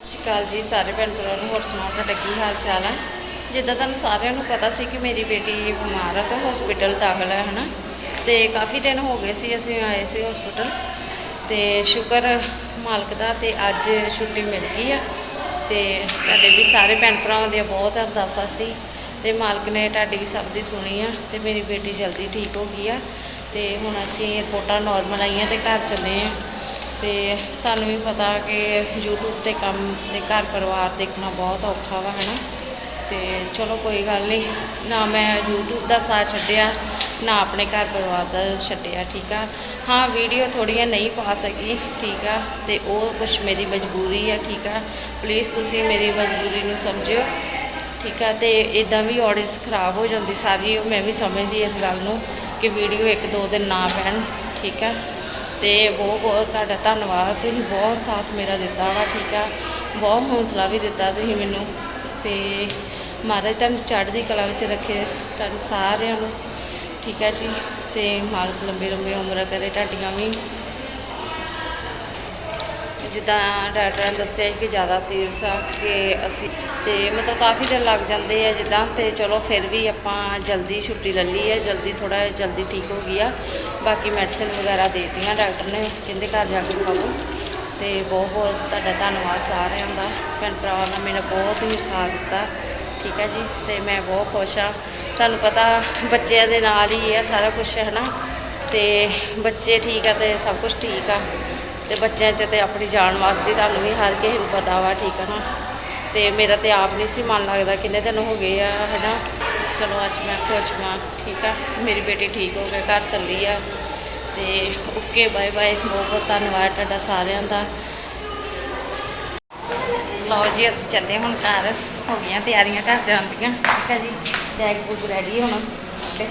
ਸਤਿ ਸ਼੍ਰੀ ਅਕਾਲ ਜੀ, ਸਾਰੇ ਭੈਣ ਭਰਾਵਾਂ ਨੂੰ ਹੋਰ ਸੁਣਾਓ, ਤੁਹਾਡਾ ਕੀ ਹਾਲ ਚਾਲ ਹੈ ਜਿੱਦਾਂ ਤੁਹਾਨੂੰ ਸਾਰਿਆਂ ਨੂੰ ਪਤਾ ਸੀ ਕਿ ਮੇਰੀ ਬੇਟੀ ਬਿਮਾਰ ਹੈ ਤਾਂ ਹਸਪੀਟਲ ਦਾਖਲ ਹੈ ਹਨਾ? ਤੇ ਕਾਫੀ ਦਿਨ ਹੋ ਗਏ ਸੀ, ਅਸੀਂ ਆਏ ਸੀ ਹਸਪੀਟਲ ਤੇ ਸ਼ੁਕਰ ਮਾਲਕ ਦਾ ਤੇ ਅੱਜ ਛੁੱਟੀ ਮਿਲ ਗਈ ਆ ਤੇ ਤੁਹਾਡੇ ਵੀ ਸਾਰੇ ਭੈਣ ਭਰਾਵਾਂ ਦੀਆਂ ਬਹੁਤ ਅਰਦਾਸਾਂ ਸੀ ਤੇ ਮਾਲਕ ਨੇ ਤੁਹਾਡੀ ਵੀ ਸਭ ਦੀ ਸੁਣੀ ਆ ਤੇ ਮੇਰੀ ਬੇਟੀ ਜਲਦੀ ਠੀਕ ਹੋ ਗਈ ਆ ਤੇ ਹੁਣ ਅਸੀਂ ਰਿਪੋਰਟਾਂ ਨਾਰਮਲ ਆਈਆਂ ਤੇ ਘਰ ਚੱਲੇ ਆ। ਤੇ ਤੁਹਾਨੂੰ ਵੀ ਪਤਾ ਕਿ YouTube ਤੇ ਕੰਮ ਤੇ ਘਰ ਪਰਿਵਾਰ ਦੇਖਣਾ ਬਹੁਤ ਔਖਾ ਵਾ, ਹਨਾ? ਤੇ ਚਲੋ ਕੋਈ ਗੱਲ ਨਹੀਂ, ਨਾ ਮੈਂ YouTube ਦਾ ਸਾਥ ਛੱਡਿਆ, ਨਾ ਆਪਣੇ ਘਰ ਪਰਿਵਾਰ ਦਾ ਛੱਡਿਆ, ਠੀਕ ਆ? ਹਾਂ ਵੀਡੀਓ ਥੋੜੀਆਂ ਨਹੀਂ ਪਾ ਸਕੀ, ਠੀਕ ਆ? ਤੇ ਉਹ ਕੁਛ ਮੇਰੀ ਮਜਬੂਰੀ ਆ, ਠੀਕ ਆ? ਪਲੀਜ਼ ਤੁਸੀਂ ਮੇਰੀ ਮਜਬੂਰੀ ਨੂੰ ਸਮਝਿਓ, ਠੀਕ ਆ? ਤੇ ਇਦਾਂ ਵੀ ਆਡੀਅנס ਖਰਾਬ ਹੋ ਜਾਂਦੀ ਸਾਰੀ ਮੈਂ ਵੀ ਸਮਝਦੀ ਇਸ ਗੱਲ ਨੂੰ ਕਿ ਵੀਡੀਓ ਇੱਕ ਦੋ ਦਿਨ ਨਾ ਪੈਣ, ਠੀਕ ਆ? ਤੇ ਬਹੁਤ ਬਹੁਤ ਤੁਹਾਡਾ ਧੰਨਵਾਦ। ਤੁਸੀਂ ਬਹੁਤ ਸਾਥ ਮੇਰਾ ਦਿੱਤਾ ਵਾ, ਠੀਕ ਆ। ਬਹੁਤ ਹੌਸਲਾ ਵੀ ਦਿੱਤਾ ਤੁਸੀਂ ਮੈਨੂੰ। ਤੇ ਮਹਾਰਾਜ ਤੁਹਾਨੂੰ ਚੜ੍ਹਦੀ ਕਲਾ ਵਿੱਚ ਰੱਖੇ ਤੁਹਾਨੂੰ ਸਾਰਿਆਂ ਨੂੰ, ਠੀਕ ਆ ਜੀ। ਤੇ ਮਾਲਕ ਲੰਬੇ ਲੰਬੇ ਉਮਰਾਂ ਕਰੇ ਤੁਹਾਡੀਆਂ ਵੀ। ਜਿੱਦਾਂ ਡਾਕਟਰਾਂ ਨੇ ਦੱਸਿਆ ਸੀ ਕਿ ਜ਼ਿਆਦਾ ਸੀਰੀਅਸ ਆ ਕਿ ਅਸੀਂ ਤੇ ਮਤਲਬ ਕਾਫੀ ਦਿਨ ਲੱਗ ਜਾਂਦੇ ਆ ਜਿੱਦਾਂ ਤੇ ਚਲੋ ਫਿਰ ਵੀ ਆਪਾਂ ਜਲਦੀ ਛੁੱਟੀ ਲੈ ਲਈ ਹੈ ਜਲਦੀ ਥੋੜਾ ਜਲਦੀ ਠੀਕ ਹੋ ਗਈ ਆ। ਬਾਕੀ ਮੈਡੀਸਿਨ ਵਗੈਰਾ ਦੇ ਦਿੱਤੀਆਂ ਡਾਕਟਰ ਨੇ, ਕਹਿੰਦੇ ਘਰ ਜਾ ਕੇ ਖਾਓ ਤੇ ਬਹੁਤ ਬਹੁਤ ਤੁਹਾਡਾ ਧੰਨਵਾਦ ਸਾਰਿਆਂ ਦਾ। ਭੈਣ ਭਰਾਵਾਂ ਦਾ ਮੇਰਾ ਬਹੁਤ ਹੀ ਸਾਥ ਦਿੱਤਾ। ਠੀਕ ਹੈ ਜੀ, ਤੇ ਮੈਂ ਬਹੁਤ ਖੁਸ਼ ਆ। ਤੁਹਾਨੂੰ ਪਤਾ ਬੱਚਿਆਂ ਦੇ ਨਾਲ ਹੀ ਆ ਸਾਰਾ ਕੁਝ ਹੈ ਨਾ ਤੇ ਬੱਚੇ ਠੀਕ ਆ ਤੇ ਸਭ ਕੁਝ ਠੀਕ ਆ। ਤੇ ਬੱਚਿਆਂ 'ਚ ਤੇ ਆਪਣੀ ਜਾਨ ਵਾਸਤੇ ਤੁਹਾਨੂੰ ਵੀ ਹਰ ਕਿਸੇ ਨੂੰ ਪਤਾ ਵਾ, ਠੀਕ ਆ ਨਾ? ਤੇ ਮੇਰਾ ਤੇ ਆਪ ਨਹੀਂ ਸੀ ਮਨ ਲੱਗਦਾ ਕਿੰਨੇ ਦਿਨ ਹੋ ਗਏ ਆ, ਹੈਨਾ? ਚਲੋ ਅੱਜ ਮੈਂ ਖੁਸ਼ ਮਾਂ ਠੀਕ ਆ? ਮੇਰੀ ਬੇਟੀ ਠੀਕ ਹੋ ਕੇ ਘਰ ਚੱਲੀ ਆ। ਤੇ ਓਕੇ, ਬਾਏ ਬਾਏ, ਬਹੁਤ ਬਹੁਤ ਧੰਨਵਾਦ ਤੁਹਾਡਾ ਸਾਰਿਆਂ ਦਾ। ਲਓ ਜੀ, ਅਸੀਂ ਚੱਲੇ ਹੁਣ ਘਰ। ਹੋ ਗਈਆਂ ਤਿਆਰੀਆਂ ਘਰ ਜਾਣ ਦੀਆਂ, ਠੀਕ ਆ ਜੀ? ਬੈਗ ਬੁੱਕ ਰੈਡੀ ਹੁਣ, ਓਕੇ।